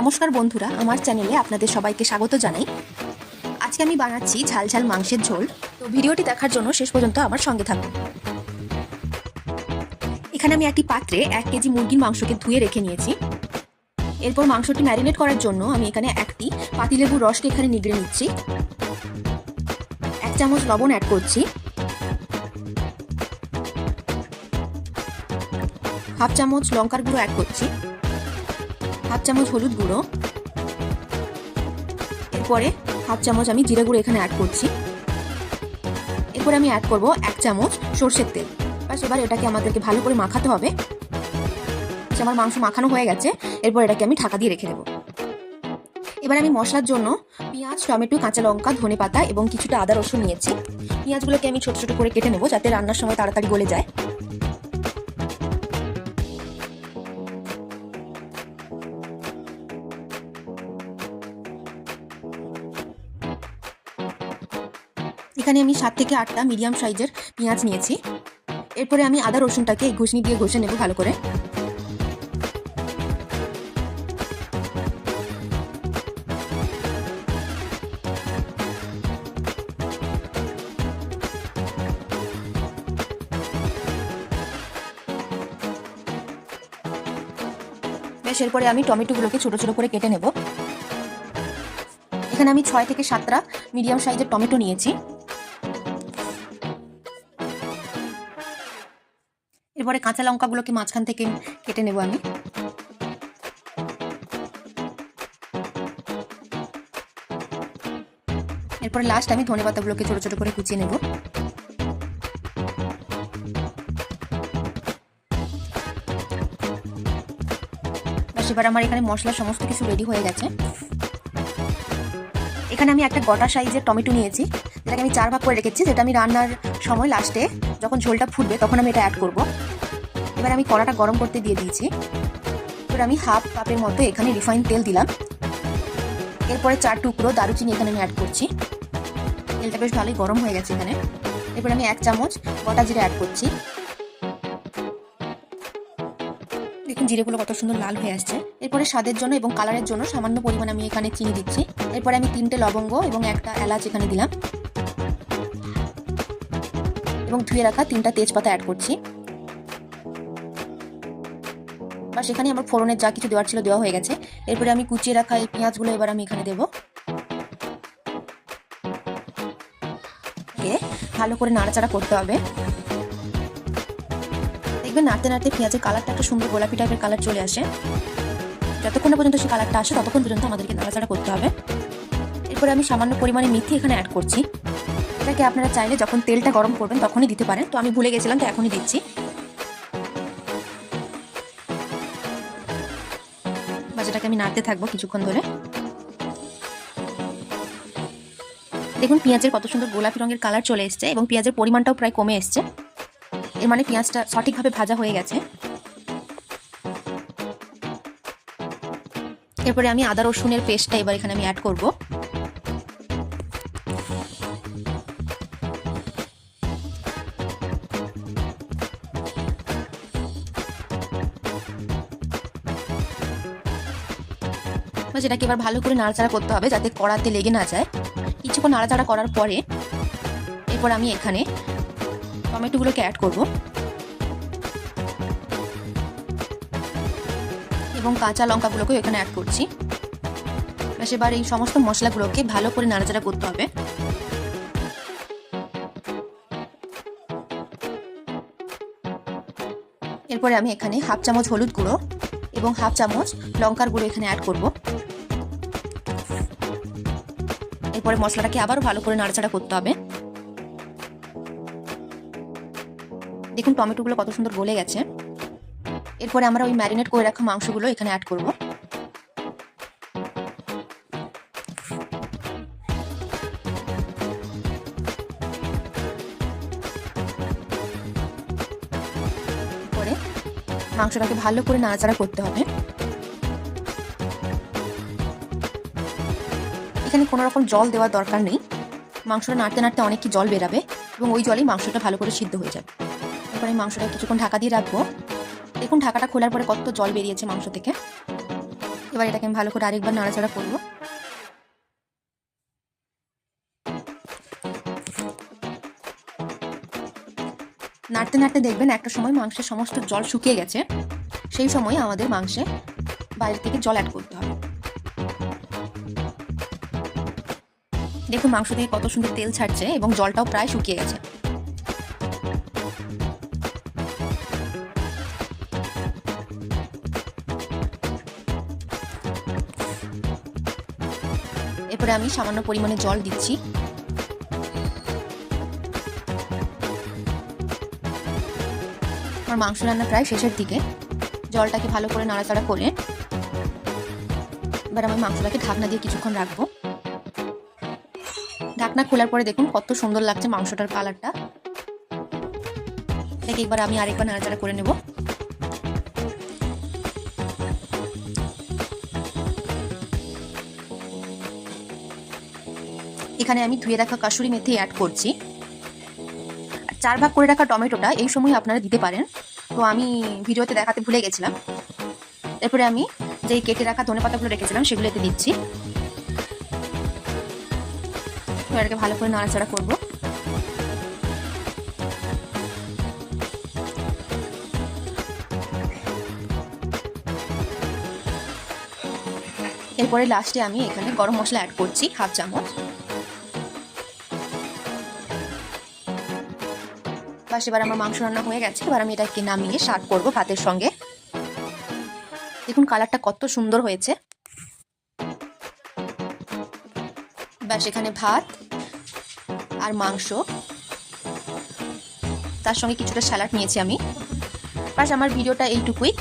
নমস্কার বন্ধুরা, আমার চ্যানেলে আপনাদের সবাইকে স্বাগত জানাই। আজকে আমি বানাচ্ছি ঝাল ঝাল মাংসের ঝোল। তো ভিডিওটি দেখার জন্য শেষ পর্যন্ত আমার সঙ্গে থাকুন। এখানে আমি একটি পাত্রে এক কেজি মুরগির মাংসকে ধুয়ে রেখে নিয়েছি। এরপর মাংসটি ম্যারিনেট করার জন্য আমি এখানে একটি পাতিলেবুর রসকে এখানে নিগড়ে নিচ্ছি। এক চামচ লবণ অ্যাড করছি। হাফ চামচ লঙ্কার গুঁড়ো অ্যাড করছি। হাফ চামচ হলুদ গুঁড়ো। এরপরে হাফ চামচ আমি জিরে গুঁড়ো এখানে অ্যাড করছি। এরপরে আমি অ্যাড করব এক চামচ সর্ষের তেল। বাস এবার এটাকে আমাদেরকে ভালো করে মাখাতে হবে। আমার মাংস মাখানো হয়ে গেছে। এরপর এটাকে আমি ঢাকা দিয়ে রেখে দেবো। এবার আমি মশলার জন্য পেঁয়াজ, টমেটো, কাঁচা লঙ্কা, ধনে পাতা এবং কিছুটা আদা রসুন নিয়েছি। পেঁয়াজগুলোকে আমি ছোট ছোট করে কেটে নেব যাতে রান্নার সময় তাড়াতাড়ি গলে যায়। এখানে আমি সাত থেকে আটটা মিডিয়াম সাইজের পেঁয়াজ নিয়েছি। এরপরে আমি আদা রসুনটাকে এই ঘুষনি দিয়ে ঘষে নেব ভালো করে। বেশ, এরপরে আমি টমেটোগুলোকে ছোট ছোট করে কেটে নেব। এখানে আমি ছয় থেকে সাতটা মিডিয়াম সাইজের টমেটো নিয়েছি। এরপরে কাঁচা লঙ্কাগুলোকে মাঝখান থেকে কেটে নেব আমি। এরপরে লাস্ট আমি ধনে পাতাগুলোকে ছোট ছোট করে কুচিয়ে নেব। এবার আমার এখানে মশলা সমস্ত কিছু রেডি হয়ে গেছে। এখানে আমি একটা গোটা সাইজের টমেটো নিয়েছি, যেটাকে আমি চার ভাগ করে রেখেছি, যেটা আমি রান্নার সময় লাস্টে যখন ঝোলটা ফুটবে তখন আমি এটা অ্যাড করব। এবার আমি কড়াটা গরম করতে দিয়ে দিয়েছি। এবার আমি হাফ কাপের মতো এখানে রিফাইন তেল দিলাম। এরপরে চার টুকরো দারুচিনি এখানে আমি অ্যাড করছি। তেলটা বেশ ভালোই গরম হয়ে গেছে এখানে। এরপর আমি এক চামচ গোটা জিরে অ্যাড করছি। দেখুন জিরেগুলো কত সুন্দর লাল হয়ে আসছে। এরপরে স্বাদের জন্য এবং কালারের জন্য সামান্য পরিমাণ আমি এখানে চিনি দিচ্ছি। এরপরে আমি তিনটে লবঙ্গ এবং একটা এলাচ এখানে দিলাম। এবং ধুয়ে রাখা তিনটা তেজপাতা অ্যাড করছি। বা সেখানে আমার ফোড়নের যা কিছু দেওয়ার ছিল দেওয়া হয়ে গেছে। এরপরে আমি কুচিয়ে রাখা এই পেঁয়াজগুলো এবার আমি এখানে দেবো। ভালো করে নাড়াচাড়া করতে হবে। দেখবেন নাড়তে নাড়তে পেঁয়াজের কালারটা একটা সুন্দর গোলাপি টাইপের কালার চলে আসে। যতক্ষণ পর্যন্ত সেই কালারটা আসে, ততক্ষণ পর্যন্ত আমাদেরকে নাড়াচাড়া করতে হবে। এরপরে আমি সামান্য পরিমাণে মেথি এখানে অ্যাড করছি। এটাকে আপনারা চাইলে যখন তেলটা গরম করবেন তখনই দিতে পারেন। তো আমি ভুলে গেছিলাম, তো এখনই দিচ্ছি। আমি নাড়তে থাকব কিছুক্ষণ ধরে। দেখুন, পেঁয়াজের কত সুন্দর গোলাপি রঙের কালার চলে এসছে এবং পেঁয়াজের পরিমাণটাও প্রায় কমে এসছে। এর মানে পেঁয়াজটা সঠিকভাবে ভাজা হয়ে গেছে। এরপরে আমি আদা রসুনের পেস্টটা এবার এখানে আমি অ্যাড করব। যেটাকে এবার ভালো করে নাড়াচাড়া করতে হবে যাতে কড়াতে লেগে না যায়। কিছুক্ষণ নাড়াচাড়া করার পরে এরপর আমি এখানে টমেটোগুলোকে অ্যাড করব। এবং কাঁচা লঙ্কাগুলোকেও এখানে অ্যাড করছি। এবার এই সমস্ত মশলাগুলোকে ভালো করে নাড়াচাড়া করতে হবে। এরপরে আমি এখানে হাফ চামচ হলুদ গুঁড়ো এবং হাফ চামচ লঙ্কার গুঁড়ো এখানে অ্যাড করব। এরপরে মশলাটাকে আবারও ভালো করে নাড়াচাড়া করতে হবে। দেখুন, টমেটোগুলো কত সুন্দর গলে গেছে। এরপরে আমরা ওই ম্যারিনেট করে রাখা মাংসগুলো এখানে অ্যাড করব। মাংসটাকে ভালো করে নাড়াচাড়া করতে হবে। এখানে কোনো রকম জল দেওয়ার দরকার নেই। মাংসটা নাড়তে নাড়তে অনেক জল বেরাবে এবং ওই জলেই মাংসটা ভালো করে সিদ্ধ হয়ে যাবে। এরপর এই মাংসটা কিছুক্ষণ ঢাকা দিয়ে রাখব। দেখুন ঢাকাটা খোলার পরে কত জল বেরিয়েছে মাংস থেকে। এবার এটাকে আমি ভালো করে আরেকবার নাড়াচাড়া করব। নাড়তে নাড়তে দেখবেন একটা সময় মাংসের সমস্ত জল শুকিয়ে গেছে। সেই সময় আমাদের মাংসে বাইরে থেকে জল অ্যাড করতে হবে। দেখুন মাংস থেকে কত সুন্দর তেল ছাড়ছে এবং জলটাও প্রায় শুকিয়ে গেছে। এরপরে আমি সামান্য পরিমাণে জল দিচ্ছি। আমার মাংস রান্না প্রায় শেষের দিকে। জলটাকে ভালো করে নাড়াচাড়া করে এবার আমি মাংসটাকে ঢাকনা দিয়ে কিছুক্ষণ রাখব। ঢাকনা খোলার পরে দেখুন কত সুন্দর লাগছে মাংসটার কালারটা। এটাকে একবার আমি আরেকবার নাড়াচাড়া করে নেব। এখানে আমি ধুয়ে রাখা কাসুরি মেথি অ্যাড করছি। চার ভাগ করে রাখা টমেটোটা এই সময় আপনারা দিতে পারেন। তো আমি ভিডিওতে দেখাতে ভুলে গেছিলাম। এরপরে আমি যে কেটে রাখা ধনে পাতাগুলো রেখেছিলাম, সেগুলো এতে দিচ্ছি। এটাকে ভালো করে নাড়াচাড়া করব। এরপরে লাস্টে আমি এখানে গরম মশলা অ্যাড করছি, হাফ চামচ। বাস, এবার আমার মাংস রান্না হয়ে গেছে। এবার আমি এটাকে নামিয়ে শার্ট করব ভাতের সঙ্গে। দেখুন, কালারটা কত সুন্দর হয়েছে। ব্যাস এখানে ভাত আর মাংস। তার সঙ্গে কিছুটা স্যালাড নিয়েছি আমি। বাস, আমার ভিডিওটা এইটুকুই।